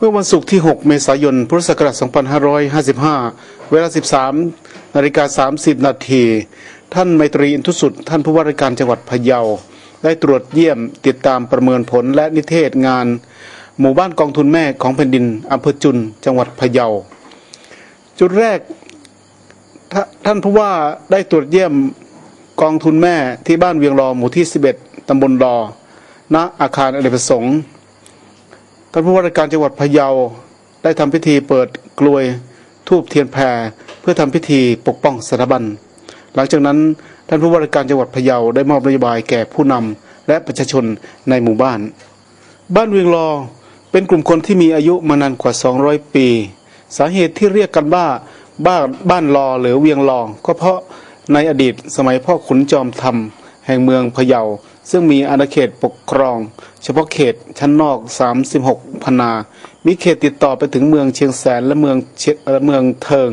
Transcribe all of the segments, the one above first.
เมื่อวันศุกร์ที่ 6 เมษายน พุทธศักราช 2555 เวลา 13 นาฬิกา 30 นาที ท่านไมตรีอินทุสุด ท่านผู้ว่าราชการจังหวัดพะเยา ได้ตรวจเยี่ยมติดตามประเมินผลและนิเทศงาน หมู่บ้านกองทุนแม่ของแผ่นดินอำเภอจุน จังหวัดพะเยา จุดแรกทท่านผู้ว่าได้ตรวจเยี่ยมกองทุนแม่ที่บ้านเวียงรอหมู่ที่ 11 ตำบลรอ ณ อาคารอเนกประสงค์ ท่านผู้ว่าราชการจังหวัดพะเยาได้ทำพิธีเปิดกลวยทูบเทียนแพรเพื่อทำพิธีปกป้องสถาบัน หลังจากนั้นท่านผู้ว่าราชการจังหวัดพะเยาได้มอบนโยบายแก่ผู้นำและประชาชนในหมู่บ้าน บ้านเวียงรอเป็นกลุ่มคนที่มีอายุมานานกว่า 200 ปี สาเหตุที่เรียกกันว่าบ้านบ้านรอหรือเวียงรอก็เพราะในอดีตสมัยพ่อขุนจอมธรรม แห่งเมืองพะเยา ซึ่งมีอาณาเขตปกครอง เฉพาะเขตชั้นนอก 36พนา มีเขตติดต่อไปถึงเมืองเชียงแสนและเมืองเชเมืองเทิง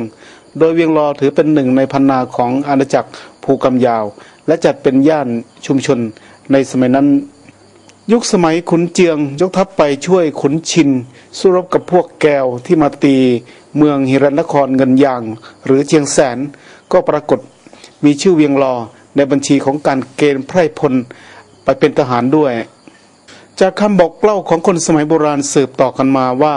โดยเวียงรอถือเป็นหนึ่งในพนนาของอาณาจักรภูกำยาว และจัดเป็นย่านชุมชนในสมัยนั้นยุคสมัยขุนเจียงยกทัพไปช่วยขุนชิน สู้รบกับพวกแก้วที่มาตี เมืองหิรันนครเงินยาง หรือเชียงแสนก็ปรากฏมีชื่อเวียงรอ ในบัญชีของการเกณฑ์ไพร่พลไปเป็นทหารด้วย จากคำบอกเล่าของคนสมัยโบราณสืบต่อกันมาว่า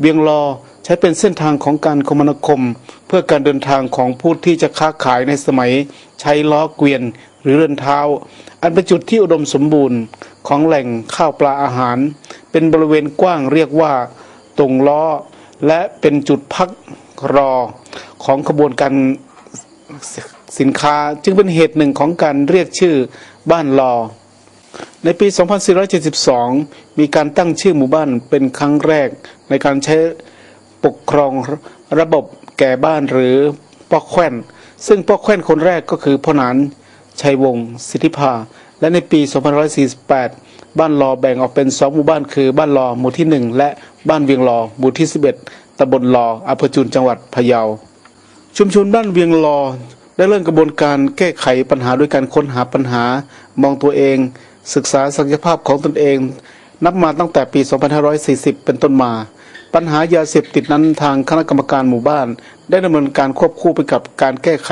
เวียงรอใช้เป็นเส้นทางของการคมนาคม เพื่อการเดินทางของผู้ที่จะค้าขายในสมัย ใช้ล้อเกวียนหรือเรือนเท้า อันเป็นจุดที่อุดมสมบูรณ์ของแหล่งข้าวปลาอาหาร เป็นบริเวณกว้างเรียกว่าตรงล้อ และเป็นจุดพักรอของขบวนการ สินค้าจึงเป็นเหตุหนึ่งของการเรียกชื่อบ้านรอในปี 2472 มีการตั้งชื่อหมู่บ้านเป็นครั้งแรก ในการใช้ปกครองระบบแก่บ้านหรือพ่อแคว้น ซึ่งพ่อแคว้นคนแรกก็คือพ่อหนานชัยวงศ์สิทธิภา และในปี 2548 บ้านรอแบ่งออกเป็นสองหมู่บ้านคือบ้านรอหมู่ที่ 1 และบ้านเวียงรอหมู่ที่ 11ตำบลรออำเภอจุนจังหวัดพะเยา ชุมชนบ้านเวียงรอ ได้เริ่มกระบวนการแก้ไขปัญหาด้วยการค้นหาปัญหา มองตัวเอง ศึกษาศักยภาพของตนเอง นับมาตั้งแต่ปี 2540 เป็นต้นมา ปัญหายาเสพติดนั้นทางคณะกรรมการหมู่บ้าน ได้ดำเนินการควบคู่ไปกับการแก้ไข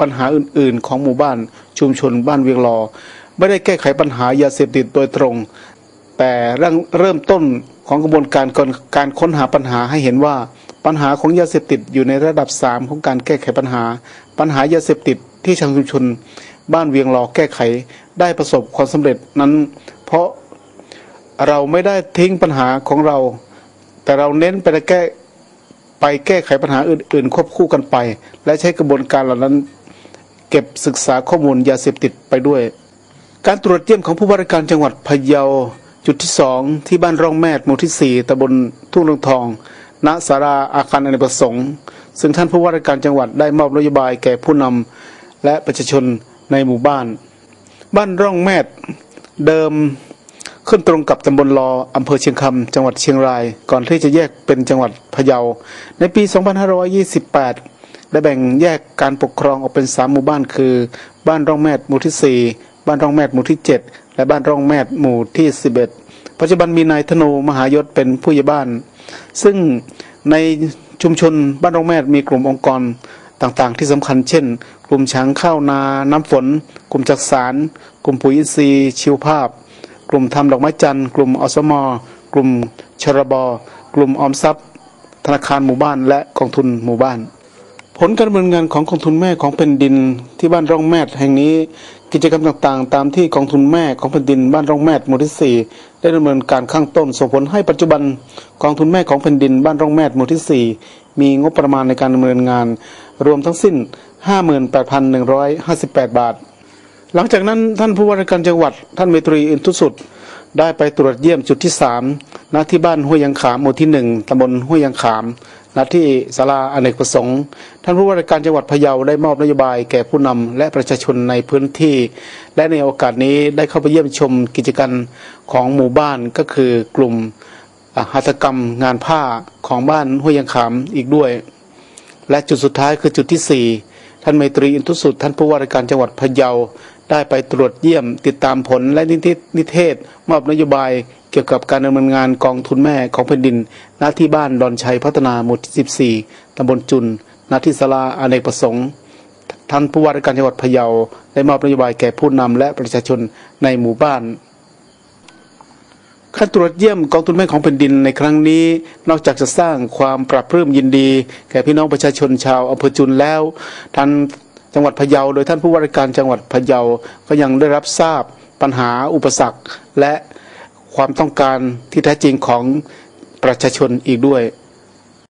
ปัญหาอื่น ๆ ของหมู่บ้าน ชุมชนบ้านเวียงรอไม่ได้แก้ไขปัญหายาเสพติดโดยตรง แต่เริ่มต้นของกระบวนการการค้นหาปัญหาให้เห็นว่า ปัญหาของยาเสพติดอยู่ในระดับสามของการแก้ไขปัญหา ปัญหายาเสพติดที่ชาวชุมชน บ้านเวียงรอแก้ไขได้ประสบความสำเร็จนั้น เพราะเราไม่ได้ทิ้งปัญหาของเรา แต่เราเน้นไปแก้ไปแก้ไขปัญหาอื่น ๆ ควบคู่กันไป และใช้กระบวนการเหล่านั้น เก็บศึกษาข้อมูลยาเสพติดไปด้วย การตรวจเยี่ยมของผู้ว่าราชการจังหวัดพะเยาจุดที่สองที่บ้านร่องแมดหมู่ที่สี่ตำบลทุ่งลงทอง ณสาราอาคารอเนกประสงค์ ซึ่งท่านผู้ว่าราชการจังหวัดได้มอบนโยบายแก่ผู้นำและประชาชนในหมู่บ้าน บ้านร่องแมดเดิมขึ้นตรงกับตำบลรออำเภอเชียงคำจังหวัดเชียงราย ก่อนที่จะแยกเป็นจังหวัดพะเยา ในปี 2528 ได้แบ่งแยกการปกครองออกเป็นสามหมู่บ้านคือ บ้านร่องแมดหมู่ที่ 4 บ้านร่องแมดหมู่ที่ 7 และบ้านร่องแมดหมู่ที่ 11 ปัจจุบันมีนายธนูมหายศเป็นผู้ใหญ่บ้าน ซึ่งในชุมชนบ้านรองแม่มีกลุ่มองค์กรต่างๆ ที่สำคัญเช่น กลุ่มช้างข้าวนา น้ำฝน กลุ่มจักสาร กลุ่มปุ๋ยอินทรีย์ชีวภาพ กลุ่มทำดอกไม้จันทร์ กลุ่มอสมกลุ่มชรบกลุ่มออมทรัพย์ ธนาคารหมู่บ้านและกองทุนหมู่บ้าน ผลการดำเนินงานของกองทุนแม่ของแผ่นดินที่บ้านร่องแม่แห่งนี้ กิจกรรมต่างๆ ตามที่กองทุนแม่ของแผ่นดินบ้านร่องแม่หมู่ที่ 4 ได้ดำเนินการข้างต้นส่งผลให้ปัจจุบันกองทุนแม่ของแผ่นดินบ้านร่องแม่หมู่ที่ 4 มีงบประมาณในการดำเนินงาน รวมทั้งสิ้น 58,158 บาท หลังจากนั้นท่านผู้ว่าราชการจังหวัด ท่านเมตรีอินทุสุดได้ไปตรวจเยี่ยมจุดที่3ณที่บ้านห้วยยังขามหมู่ที่ 1ตำบลห้วยยังขาม ณที่ศาลาอเนกประสงค์ ท่านผู้ว่าราชการจังหวัดพะเยาได้มอบนโยบายแก่ผู้นำและประชาชนในพื้นที่ และในโอกาสนี้ได้เข้าไปเยี่ยมชมกิจกรรมของหมู่บ้านก็คือกลุ่มหัตถกรรมงานผ้าของบ้านห้วยยังขามอีกด้วย และจุดสุดท้ายคือจุดที่ 4 ท่านไมตรีอินทุสุดท่านผู้ว่าราชการจังหวัดพะเยา ได้ไปตรวจเยี่ยมติดตามผลและนิเทศนิเทศ มอบนโยบายเกี่ยวกับการดำเนินงานกองทุนแม่ของแผ่นดิน ณที่บ้านดอนชัยพัฒนาหมู่ที่ 14 ตำบลจุนณที่ศาลาอเนกประสงค์ท่านผู้ว่าราชการจังหวัดพะเยาได้มอบนโยบายแก่ผู้นำและประชาชนในหมู่บ้านการตรวจเยี่ยมกองทุนแม่ของแผ่นดินในครั้งนี้ นอกจากจะสร้างความปรับปลื้มยินดี แก่พี่น้องประชาชนชาวอำเภอจุนแล้วท่าน จังหวัดพะเยา โดยท่านผู้ว่าราชการจังหวัดพะเยาก็ยังได้รับทราบปัญหาอุปสรรคและความต้องการที่แท้จริงของประชาชนอีกด้วย